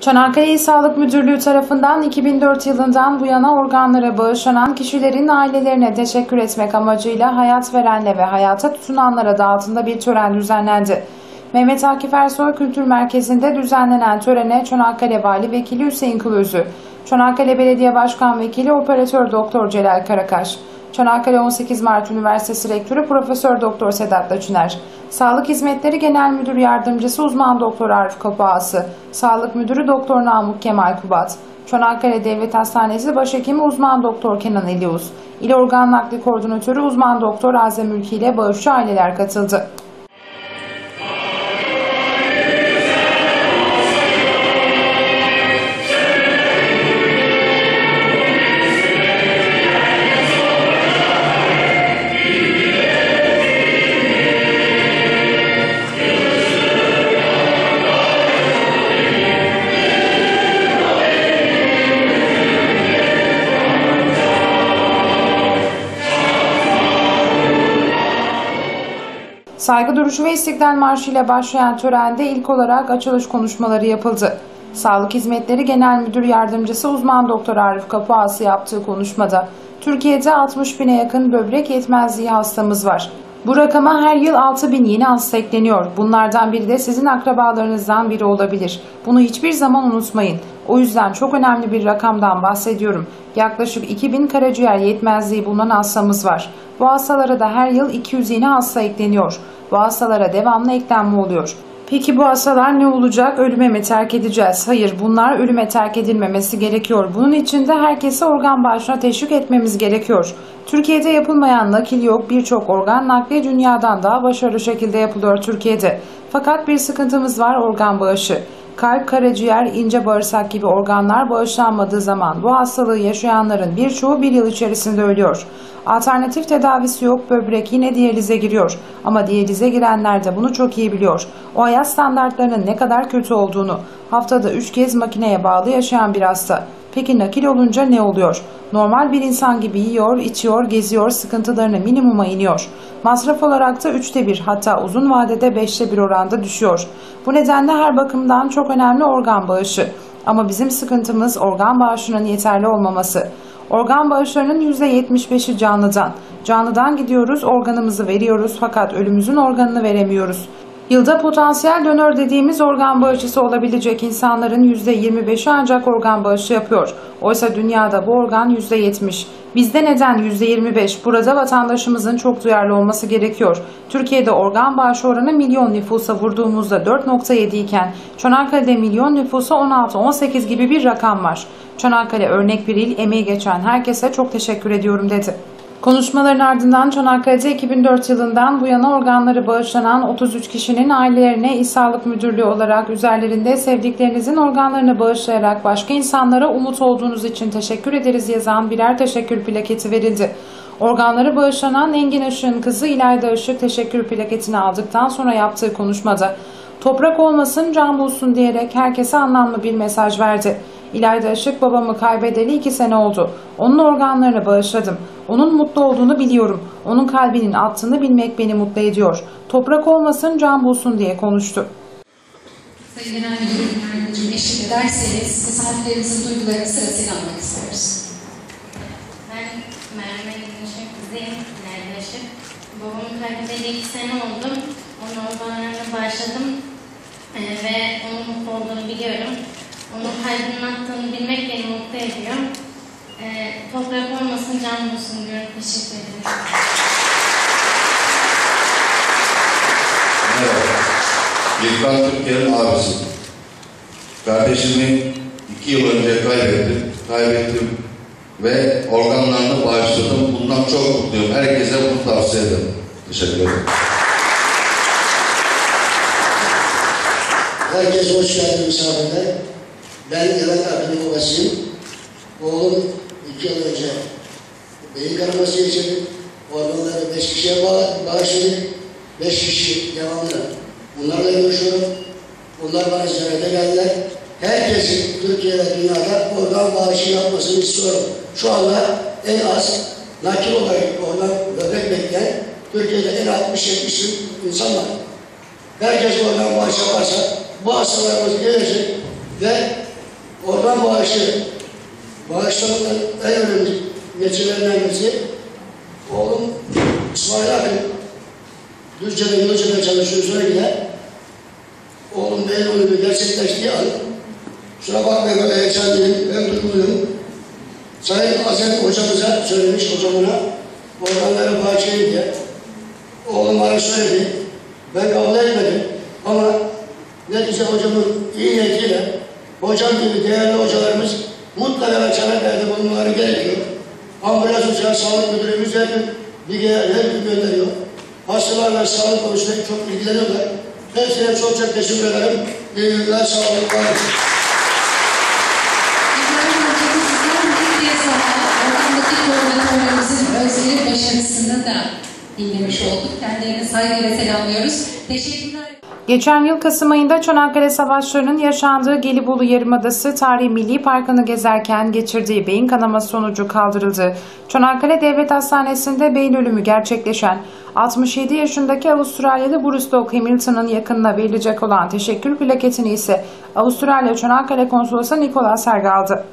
Çanakkale İl Sağlık Müdürlüğü tarafından 2004 yılından bu yana organlara bağışlanan kişilerin ailelerine teşekkür etmek amacıyla hayat verenle ve hayata tutunanlara dağıtında bir tören düzenlendi. Mehmet Akif Ersoy Kültür Merkezi'nde düzenlenen törene Çanakkale Vali Vekili Hüseyin Kılıözü, Çanakkale Belediye Başkan Vekili Operatör Doktor Celal Karakaş, Çanakkale 18 Mart Üniversitesi Rektörü Profesör Doktor Sedat Laçiner, Sağlık Hizmetleri Genel Müdür Yardımcısı Uzman Doktor Arif Kapağası, Sağlık Müdürü Doktor Namık Kemal Kubat, Çanakkale Devlet Hastanesi Başhekimi Uzman Doktor Kenan Elius, İl Organ Nakli Koordinatörü Uzman Doktor Azem Ülki ile bağışçı aileler katıldı. Saygı duruşu ve İstiklal Marşı ile başlayan törende ilk olarak açılış konuşmaları yapıldı. Sağlık Hizmetleri Genel Müdür Yardımcısı uzman doktor Arif Kapıası yaptığı konuşmada Türkiye'de 60 bine yakın böbrek yetmezliği hastamız var. Bu rakama her yıl 6 bin yeni hasta ekleniyor. Bunlardan biri de sizin akrabalarınızdan biri olabilir. Bunu hiçbir zaman unutmayın. O yüzden çok önemli bir rakamdan bahsediyorum. Yaklaşık 2000 karaciğer yetmezliği bulunan hastamız var. Bu hastalara da her yıl 200 yeni hasta ekleniyor. Bu hastalara devamlı eklenme oluyor. Peki bu hastalar ne olacak? Ölüme mi terk edeceğiz? Hayır bunlar ölüme terk edilmemesi gerekiyor. Bunun için de herkese organ bağışına teşvik etmemiz gerekiyor. Türkiye'de yapılmayan nakil yok. Birçok organ nakli dünyadan daha başarılı şekilde yapılıyor Türkiye'de. Fakat bir sıkıntımız var organ bağışı. Kalp, karaciğer, ince bağırsak gibi organlar bağışlanmadığı zaman bu hastalığı yaşayanların birçoğu bir yıl içerisinde ölüyor. Alternatif tedavisi yok, böbrek yine diyalize giriyor. Ama diyalize girenler de bunu çok iyi biliyor. O hayat standartlarının ne kadar kötü olduğunu. Haftada 3 kez makineye bağlı yaşayan bir hasta. Peki nakil olunca ne oluyor? Normal bir insan gibi yiyor, içiyor, geziyor, sıkıntılarını minimuma iniyor. Masraf olarak da üçte bir hatta uzun vadede beşte bir oranda düşüyor. Bu nedenle her bakımdan çok önemli organ bağışı. Ama bizim sıkıntımız organ bağışının yeterli olmaması. Organ bağışlarının %75'i canlıdan. Canlıdan gidiyoruz, organımızı veriyoruz fakat ölümümüzün organını veremiyoruz. Yılda potansiyel donör dediğimiz organ bağışçısı olabilecek insanların %25'i ancak organ bağışı yapıyor. Oysa dünyada bu organ %70. Bizde neden %25? Burada vatandaşımızın çok duyarlı olması gerekiyor. Türkiye'de organ bağışı oranı milyon nüfusa vurduğumuzda 4.7 iken Çanakkale'de milyon nüfusa 16-18 gibi bir rakam var. Çanakkale örnek bir il, emeği geçen herkese çok teşekkür ediyorum dedi. Konuşmaların ardından Çanakkale'de 2004 yılından bu yana organları bağışlanan 33 kişinin ailelerine İl Sağlık Müdürlüğü olarak üzerlerinde sevdiklerinizin organlarını bağışlayarak başka insanlara umut olduğunuz için teşekkür ederiz yazan birer teşekkür plaketi verildi. Organları bağışlanan Engin Işık'ın kızı İlayda Işık teşekkür plaketini aldıktan sonra yaptığı konuşmada toprak olmasın can bulsun diyerek herkese anlamlı bir mesaj verdi. İlayda Işık babamı kaybedeli iki sene oldu. Onun organlarını bağışladım. Onun mutlu olduğunu biliyorum. Onun kalbinin attığını bilmek beni mutlu ediyor. Toprak olmasın can bulsun diye konuştu. Sayın Genel Müdürüm Yardımcım eşlik ederseniz misafirlerimizin duygularını sırasıyla almak isteriz. Ben Merve Güneş'in kızıyım, İlayda Işık. Babamın kaybedeli iki sene oldu. Onun organlarını bağışladım Ee, ve onun mutlu olduğunu biliyorum. Onun kalbinin attığını bilmek beni mutlu ediyor. Ee, toprak olmasın, can bulsun diyorum. Teşekkür ederim. Merhaba. Gürkan Türkiye'nin abisi. Kardeşimi iki yıl önce kaybettim. Kaybettim ve organlarını bağışladım. Bundan çok mutluyum. Herkese bunu tavsiye ederim. Teşekkür ederim. Herkese hoş geldin misafirler. Ben Levent Akın'ın babasıyım. Oğlum iki yıl önce beyin kanaması geçirdi. Organları beş kişiye bağ- bağışladık. Beş kişi devamlı. Bunlarla görüşüyorum. Bunlar bana ziyarete geldiler. Herkesin Türkiye ve dünyada organ bağışı yapmasını istiyorum. Şu anda en az nakil olarak organ böbrek bekleyen Türkiye'de en 60-70 insan var. Herkes oradan bağış yaparsa bu hastalarımız gelecek ve organ bağışı, bağışlamanın en önemli geçirlerinden birisi oğlum İsmail Akın Düzce'de Gölce'de çalışıyor sürekli. Oğlum beyin ölümü gerçekleştiği an şuna bakmayın ben heyecan değilim, ben duyguluyum. Sayın Azem hocamıza söylemiş hocamına organları bağışlayın diye. Oğlum bana söyledi. Ben kabul etmedim. Ama netice hocamın iyi niyetiyle hocam gibi değerli hocalarımız mutlaka ve Çanakkale'de bulunmaları gerekiyor. Ambulans uçağı sağlık müdürümüz her gün Lige'ye her gün gönderiyor. Hastalarla sağlık konusunda çok ilgileniyorlar. Hepsine çok çok teşekkür ederim. İyi günler, sağ olun. var olun. İbrahim hocamızdan bir kez daha ortamdaki koordinatörlerimizin özveri başarısını da dinlemiş olduk. Kendilerini saygıyla selamlıyoruz. Teşekkürler. Geçen yıl Kasım ayında Çanakkale Savaşları'nın yaşandığı Gelibolu Yarımadası Tarihi Milli Parkı'nı gezerken geçirdiği beyin kanaması sonucu kaldırıldı. Çanakkale Devlet Hastanesi'nde beyin ölümü gerçekleşen 67 yaşındaki Avustralyalı Bruce Dock Hamilton'ın yakınına verilecek olan teşekkür plaketini ise Avustralya Çanakkale Konsolosu Nicholas Serg aldı.